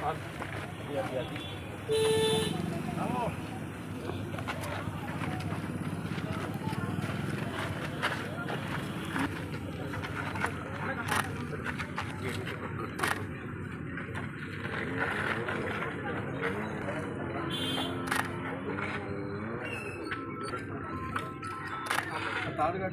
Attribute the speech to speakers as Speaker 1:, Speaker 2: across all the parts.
Speaker 1: Tak ada
Speaker 2: kan?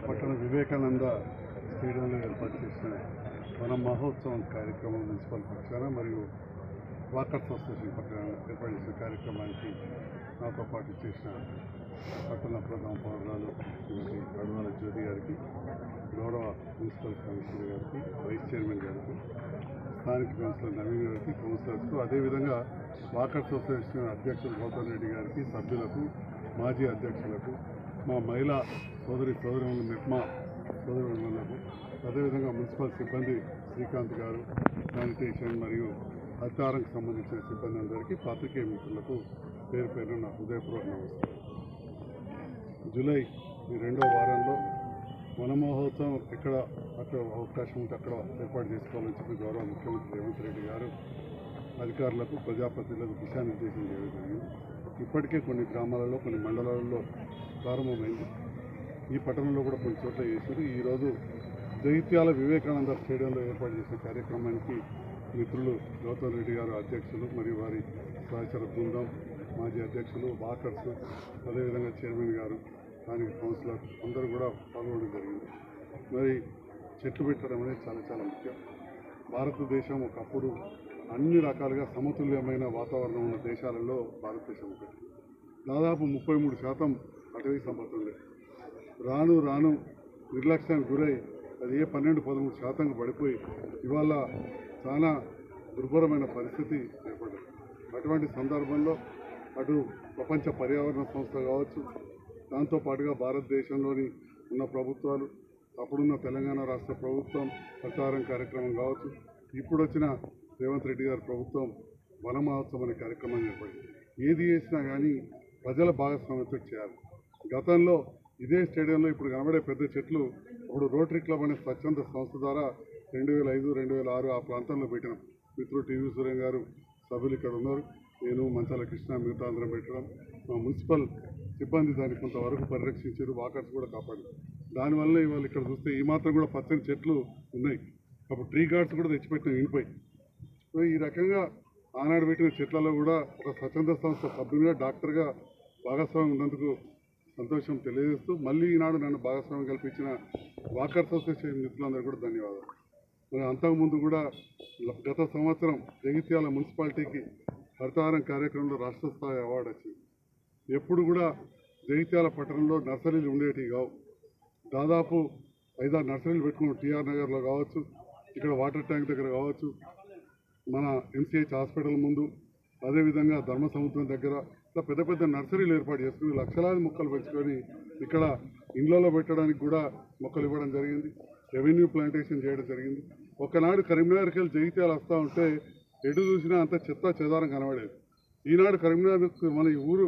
Speaker 2: పట్టణ వివేకానంద స్టేడియంలో ఏర్పాటు చేసిన వన మహోత్సవం కార్యక్రమం మున్సిపల్ పక్షాన మరియు వర్కర్స్ అసోసియేషన్ పక్కన ఏర్పాటు చేసిన కార్యక్రమానికి నాతో పాటు చేసిన పట్టణ ప్రధాన పౌరాలు శ్రీమతి కడుమల జ్యోతి గారికి గౌరవ మున్సిపల్ కమిషనర్ గారికి వైస్ చైర్మన్ గారికి స్థానిక కౌన్సిలర్ నవీన్ గారికి కౌన్సిలర్స్కు అదేవిధంగా వాకర్స్ అసోసియేషన్ అధ్యక్షులు గౌతమ్ రెడ్డి గారికి సభ్యులకు మాజీ అధ్యక్షులకు మా మహిళా సోదరి సోదరులు మెప్మా సోదరులకు అదేవిధంగా మున్సిపల్ సిబ్బంది శ్రీకాంత్ గారు శానిటేషన్ మరియు హరితారంకు సంబంధించిన సిబ్బంది అందరికీ పాత్రికేయ మిత్రులకు పేరు పేరు నా హృదయపూర్వక నమస్కారం. జూలై ఈ రెండో వారంలో వనమహోత్సవం ఎక్కడ అక్కడ అవకాశం ఉంటే అక్కడ ఏర్పాటు చేసుకోవాలని చెప్పి గౌరవ ముఖ్యమంత్రి రేవంత్ రెడ్డి గారు అధికారులకు ప్రజాప్రతినిధులకు దిశానిర్దేశం చేయడం జరిగింది. ఇప్పటికే కొన్ని గ్రామాలలో కొన్ని మండలాలలో ప్రారంభమైంది. ఈ పట్టణంలో కూడా కొన్ని చోట్ల చేశారు. ఈరోజు జగిత్యాల వివేకానంద స్టేడియంలో ఏర్పాటు చేసిన కార్యక్రమానికి మిత్రులు గౌతమ్ రెడ్డి గారు అధ్యక్షులు మరియు వారి సహచర బృందం మాజీ అధ్యక్షులు వాకర్స్ అదేవిధంగా చైర్మన్ గారు స్థానిక కౌన్సిలర్ అందరూ కూడా పాల్గొనడం జరిగింది. మరి చెట్లు పెట్టడం అనేది చాలా చాలా ముఖ్యం. భారతదేశం ఒకప్పుడు అన్ని రకాలుగా సమతుల్యమైన వాతావరణం ఉన్న దేశాలలో భారతదేశం ఒకటి. దాదాపు ముప్పై మూడు శాతం అటవీ సంపద ఉండే రాను రాను నిర్లక్ష్యానికి గురై అది ఏ పన్నెండు పదమూడు శాతంగా పడిపోయి ఇవాళ చాలా దుర్భరమైన పరిస్థితి ఏర్పడింది. అటువంటి సందర్భంలో అటు ప్రపంచ పర్యావరణ సంస్థ కావచ్చు దాంతోపాటుగా భారతదేశంలోని ఉన్న ప్రభుత్వాలు అప్పుడున్న తెలంగాణ రాష్ట్ర ప్రభుత్వం ప్రచారం కార్యక్రమం కావచ్చు ఇప్పుడు వచ్చిన రేవంత్ రెడ్డి గారి ప్రభుత్వం వన మహోత్సవం అనే కార్యక్రమం ఏర్పడింది. ఏది చేసినా కానీ ప్రజల భాగస్వామ్యంతో చేయాలి. గతంలో ఇదే స్టేడియంలో ఇప్పుడు కనబడే పెద్ద చెట్లు ఇప్పుడు రోటరీ క్లబ్ అనే స్వచ్ఛంద సంస్థ ద్వారా రెండు వేల ఐదు రెండు వేల ఆరు ఆ ప్రాంతంలో పెట్టినాం. మిత్రుడు టీవీ సూర్యం గారు సభ్యులు ఇక్కడ ఉన్నారు. నేను మంచాల కృష్ణ మిగతా అందరం పెట్టడం మా మున్సిపల్ సిబ్బంది దాన్ని కొంతవరకు పరిరక్షించారు. వాకర్స్ కూడా కాపాడారు. దానివల్ల ఇవాళ ఇక్కడ చూస్తే ఈ మాత్రం కూడా పచ్చని చెట్లు ఉన్నాయి. అప్పుడు ట్రీ గార్డ్స్ కూడా తెచ్చిపెట్టినాం ఇనిపోయి. సో ఈ రకంగా ఆనాడు పెట్టిన చెట్లలో కూడా ఒక స్వచ్ఛంద సంస్థ సభ్యునిగా డాక్టర్గా భాగస్వామ్యం ఉన్నందుకు సంతోషం తెలియజేస్తూ మళ్ళీ ఈనాడు నన్ను భాగస్వామ్యం కల్పించిన వాకర్స్ అసోసియేషన్ మిత్రులందరూ కూడా ధన్యవాదాలు. మరి అంతకుముందు కూడా గత సంవత్సరం జగిత్యాల మున్సిపాలిటీకి హరితహారం కార్యక్రమంలో రాష్ట్ర స్థాయి అవార్డు వచ్చింది. ఎప్పుడు కూడా జగిత్యాల పట్టణంలో నర్సరీలు ఉండేటివి కావు. దాదాపు ఐదారు నర్సరీలు పెట్టుకున్నాం. టీఆర్ నగర్లో కావచ్చు ఇక్కడ వాటర్ ట్యాంక్ దగ్గర కావచ్చు మన ఎంసీహెచ్ హాస్పిటల్ ముందు అదేవిధంగా ధర్మ సముద్రం దగ్గర ఇట్లా పెద్ద పెద్ద నర్సరీలు ఏర్పాటు చేసుకుని లక్షలాది మొక్కలు పెంచుకొని ఇక్కడ ఇండ్లలో పెట్టడానికి కూడా మొక్కలు ఇవ్వడం జరిగింది. రెవెన్యూ ప్లాంటేషన్ చేయడం జరిగింది. ఒకనాడు కరీంనగర్కి వెళ్ళి జగిత్యాలు వస్తూ ఉంటే ఎటు చూసినా అంత చెత్త చెదారం కనబడేది. ఈనాడు కరీంనగర్ మన ఈ ఊరు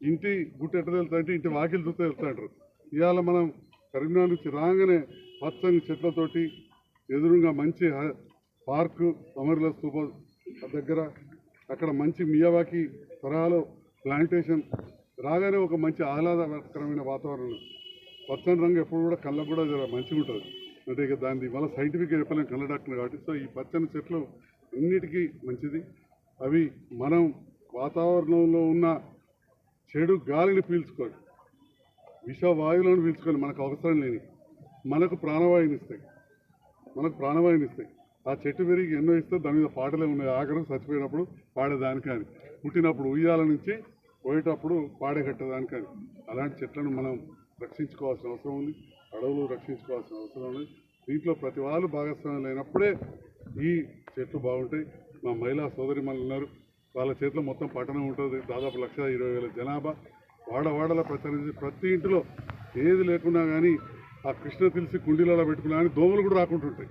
Speaker 2: ఇంటి గుట్ట ఎట్ట వెళ్తా అంటే ఇంటి వాకిలు చూస్తే వెళ్తాంటారు ఇవాళ మనం కరీంనగర్ నుంచి రాగానే పచ్చని చెట్లతోటి ఎదురుగా మంచి పార్కు అమరుల స్థూప దగ్గర అక్కడ మంచి మియావాకి తరహాలో ప్లాంటేషన్ రాగానే ఒక మంచి ఆహ్లాదకరమైన వాతావరణం. పచ్చని రంగు ఎప్పుడు కూడా కళ్ళకు కూడా జర మంచిగా ఉంటుంది అంటే ఇక దాన్ని మళ్ళీ సైంటిఫిక్గా చెప్పలేం కళ్ళ డాక్టర్ కాబట్టి. సో ఈ పచ్చని చెట్లు అన్నిటికీ మంచిది. అవి మనం వాతావరణంలో ఉన్న చెడు గాలిని పీల్చుకొని విష వాయువులను పీల్చుకొని మనకు అవసరం లేని మనకు ప్రాణవాయువుని ఇస్తాయి. మనకు ప్రాణవాయువుని ఇస్తాయి. ఆ చెట్టు పెరిగి ఎన్నో ఇస్తే దాని మీద పాటలే ఉన్నాయి. ఆఖరు చచ్చిపోయినప్పుడు పాడేదానికి అని పుట్టినప్పుడు ఉయ్యాల నుంచి పోయేటప్పుడు పాడేకట్టేదానికి అని అలాంటి చెట్లను మనం రక్షించుకోవాల్సిన అవసరం ఉంది. అడవులు రక్షించుకోవాల్సిన అవసరం ఉంది దీంట్లో ప్రతి వాళ్ళు భాగస్వామ్యం లేనప్పుడే ఈ చెట్లు బాగుంటాయి. మా మహిళా సోదరి ఉన్నారు. వాళ్ళ చేతిలో మొత్తం పట్టణం ఉంటుంది. దాదాపు లక్ష ఇరవై వేల జనాభా. వాడవాడల ప్రచారం ప్రతి ఇంటిలో ఏది లేకున్నా కానీ ఆ కృష్ణ తెలిసి కుండీలలో పెట్టుకున్నా కానీ దోమలు కూడా రాకుంటుంటాయి.